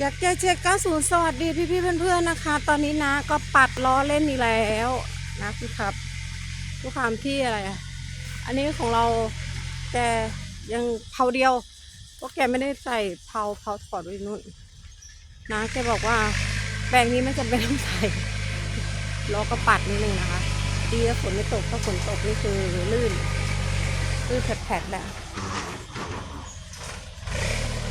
จากเจเจ90 สวัสดีพี่พี่เพื่อนๆนะคะ ตอนนี้นะก็ปัดล้อเล่นอีกแล้วนะพี่ครับทุกความที่อะไรอะอันนี้ของเราแกยังเผาเดียวเพราะแกไม่ได้ใส่เผาเผาถอดไว้นู่นนะแกบอกว่าแปลงนี้ไม่จำเป็นต้องใส่ล้อก็ปัดนิดนึงนะคะ ดีแล้วฝนไม่ตกถ้าฝนตกนี่คือลื่นลื่นแผลดๆแหละ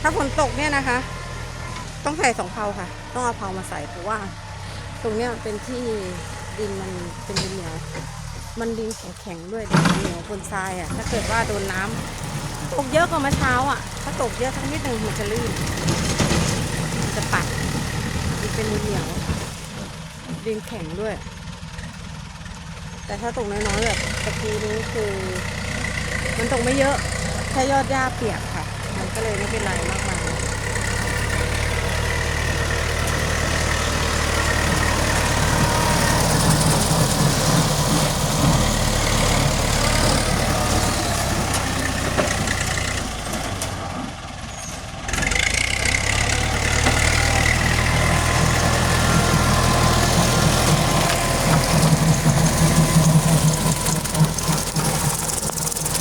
ถ้าฝนตกเนี่ยนะคะ ต้องใส่สองเพาค่ะ ต้องเอาเพามาใส่เพราะว่า ตรงเนี้ยเป็นที่ดินมันเป็นดินเหนียว มันดินแข็งๆด้วยดินเหนียวบนทรายอะ ถ้าเกิดว่าโดนน้ำตกเยอะกว่าเมื่อเช้าอะ ถ้าตกเยอะทั้งนิดหนึ่งมันจะลื่น มันจะปัดมันเป็นดินเหนียว ดินแข็งด้วย แต่ถ้าตกน้อยๆแบบตะกี้นี้คือ มันตกไม่เยอะแค่ยอดหญ้าเปียกค่ะ มันก็เลยไม่เป็นไรมากมาย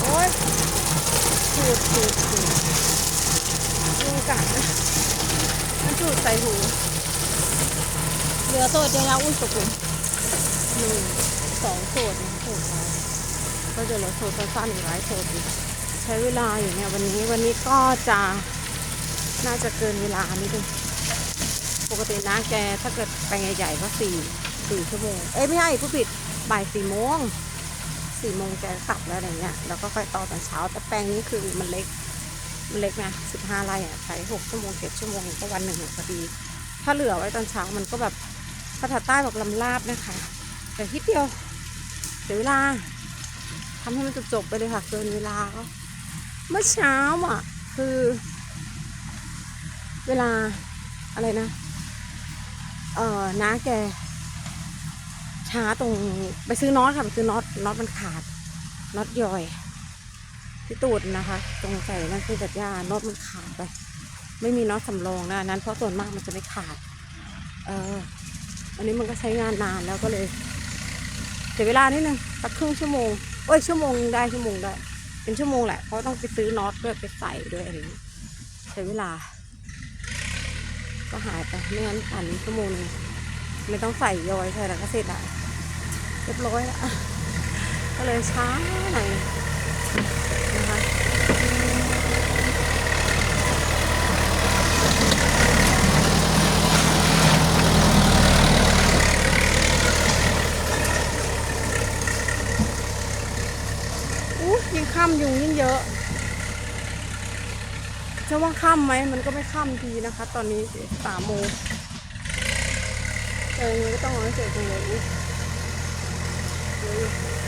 โอ๊ย สูดสูดสูดยุงกัดนะมันสูดใส่หูเหลือโซดเดียวนะอุ้ยตกหลุมหนึ่งสองโซดนะโซดเราก็จะเหลือโซดสั้นๆอีกหลายโซดอีกใช้เวลาอยู่เนี่ยวันนี้วันนี้ก็จะน่าจะเกินเวลานิดนึงปกตินะแกถ้าเกิดไปงใหญ่ๆก็สี่สี่ชั่วโมง เอ้ยไม่ใช่ผู้ผิดบ่ายสี่โมง สี่โมงแกกลับแล้วอะไรเงี้ยแล้วก็ค่อยต่อตอนเช้า แต่แปลงนี้คือมันเล็กมันเล็กไงสิบห้าไร่อะใช้หกชั่วโมงเจ็ดชั่วโมงก็วันหนึ่งพอดี ถ้าเหลือไว้ตอนเช้ามันก็แบบภาษาใต้บอกลำลาบนะคะแต่ทีเดียวเสียเวลาทำให้มันจบๆไปเลยค่ะเกินเวลาก็เมื่อเช้าอะ คือ เวลาอะไรนะ เออน้าแก ช้าตรงไปซื้อน็อตค่ะไปซื้อน็อตน็อตมันขาดน็อตย่อยที่ตูดนะคะ ตรงใส่นั่นคือจัดยาน็อตมันขาดไป ไม่มีน็อตสำรองนะนั้นเพราะส่วนมากมันจะไม่ขาด เอออันนี้มันก็ใช้งานนานแล้วก็เลยเสียเวลานิดนึงสักครึ่งชั่วโมงเอ้ยชั่วโมงได้ชั่วโมงได้เป็นชั่วโมงแหละเพราะต้องไปซื้อน็อตด้วยไปใส่ด้วยอะไรนี้ใช้เวลา ก็หายไปไม่งั้นอันนี้ชั่วโมงนึงไม่ต้องใส่ยอยใส่แล้วก็เสร็จละ เรียบร้อยละก็เลยช้าหน่อยนะคะอู้ยิ่งค่ำยุงยิ่งเยอะจะว่าค่ำไหมมันก็ไม่ค่ำทีนะคะ ตอนนี้สามโมงเออก็ต้องรอให้เสร็จจังเลย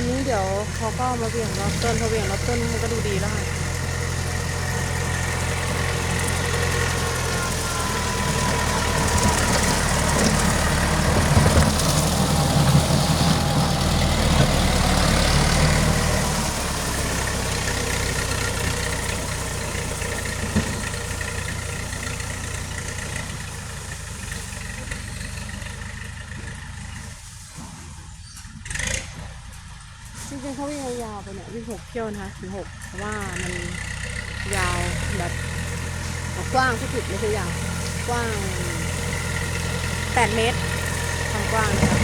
อันนี้เดี๋ยวเขาก็มาเบี่ยงรอบต้นพอเบี่ยงรอบต้นมันก็ดูดีแล้วค่ะ จริงๆเขาวิ่งยาวไปเนี่ยวิ่งหกเที่ยวนะคะถึงหกเพราะว่ามันยาวแบบกว้างที่ผิดไม่ใช่ยาวกว้างแปดเมตรความกว้างนะคะ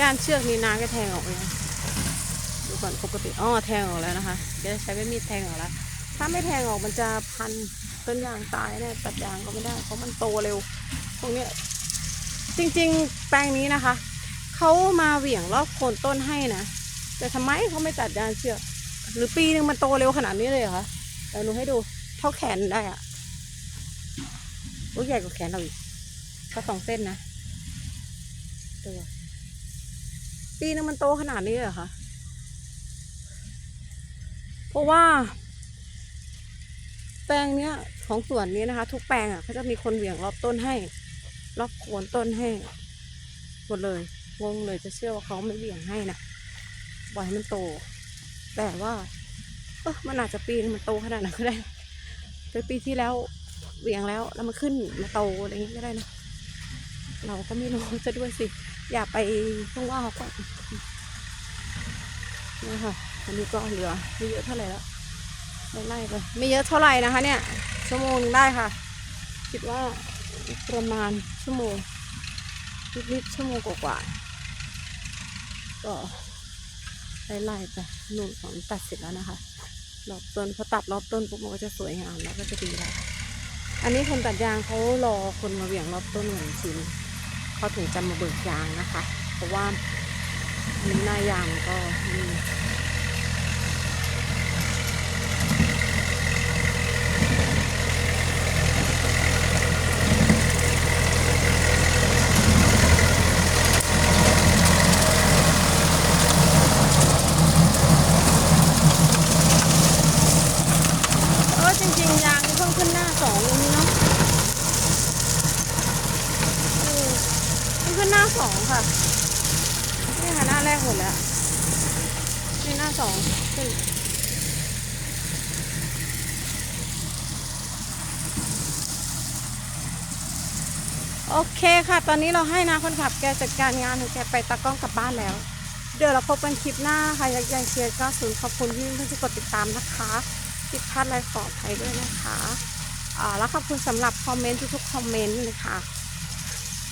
ย่านเชือกนี้นาก็แทงออกไปยังดูก่อนปกติอ๋อแทงออกแล้วนะคะแกจะใช้ใบมีดแทงออกแล้ว ถ้าไม่แทงออกมันจะพันต้นยางตายแน่ตัดยางก็ไม่ได้เพราะมันโตเร็ว ตรงนี้จริงๆแปลงนี้นะคะเขามาเหวี่ยงรอบโคนต้นให้นะแต่ทำไมเขาไม่ตัดยางเชือกหรือปีหนึ่งมันโตเร็วขนาดนี้เลยเหรอคะเดี๋ยวหนูให้ดูเท่าแขนได้อะโอ้ใหญ่กว่าแขนเราอีกเขาสองเส้นนะตัว ปีนึงมันโตขนาดนี้เหรอคะ เพราะว่า แปลงเนี้ยของสวนนี้นะคะ ทุกแปลงอะเขาจะมีคนเหวี่ยงรอบต้นให้ รอบโคนต้นให้หมดเลยงงเลยจะเชื่อว่าเขาไม่เหวี่ยงให้นะปล่อยให้มันโต แต่ว่า เออมันอาจจะปีนึงมันโตขนาดนั้นก็ได้แต่ปีที่แล้วเหวี่ยงแล้วแล้วมันขึ้นมาโตอะไรอย่างงี้ก็ได้นะเราก็ไม่รู้จะด้วยสิ อย่าไปต้องว่าเขาก่อนนี่ค่ะอันนี้ก็เหลือไม่เยอะเท่าไหร่แล้วไล่ไปไม่เยอะเท่าไหร่นะคะ เนี่ย ชั่วโมงได้ค่ะ คิดว่าประมาณชั่วโมงนิดๆชั่วโมงกว่าๆก็ไล่ๆไปหนูของตัดเสร็จแล้วนะคะรอบต้นพอตัดรอบต้นปุ๊บมันก็จะสวยงามแล้วก็จะดีแล้วอันนี้คนตัดยางเขารอคนมาเหวี่ยงรอบต้นหนึ่งชิ้น เขาถึงจะมาเบิกยางนะคะ เพราะว่าอันนี้หน้ายางก็มี เออจริงๆ ยางนี่เพิ่งขึ้นหน้าสองเองนี่เนาะเออเพิ่งขึ้นหน้า สองค่ะ นี่ค่ะหน้าแรกหมดแล้ว นี่หน้าสองขึ้นโอเคค่ะ ตอนนี้เราให้นะคนขับแกจัดการงานของแกไปตากล้องกลับบ้านแล้ว เดี๋ยวเราพบกันคลิปหน้าค่ะยากยังเชียร์90ขอบคุณที่ที่กดติดตามนะคะผิดพลาดอะไรขออภัยด้วยนะคะ แล้วขอบคุณสำหรับคอมเมนต์ทุกๆคอมเมนต์นะคะ